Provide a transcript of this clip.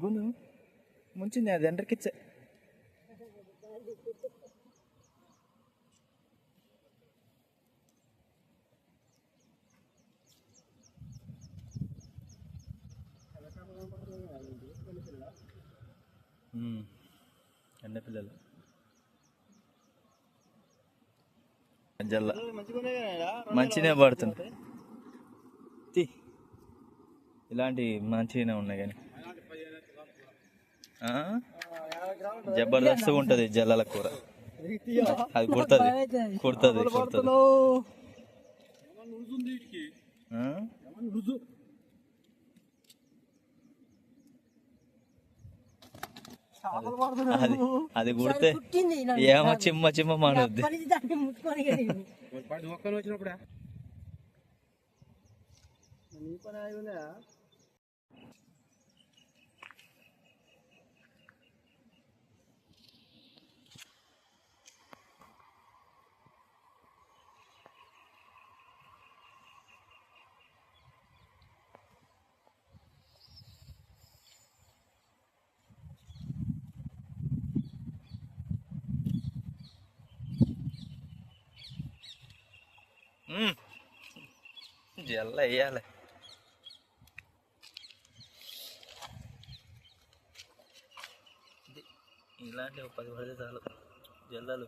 గుండు. ముంచింది అది ఎండ్రకిచ్చే ఎండపిల్లలు జల్ల. మంచినే పడుతుంది. తీ. ఇలాంటి మంచిగానే ఉన్నాయి కానీ. ఆ? జబర్దస్త్గా ఉంటుంది జల్లల కూర అది కుడుతుంది కుడుతుంది కుడుతుంది? అది అది కుడితే. ఏమో చిమ్మ చిమ్మ మానవుద్ది. వచ్చినప్పుడా జల్ల వేయాలి ఇలాంటి పది పది చాలు జల్లలు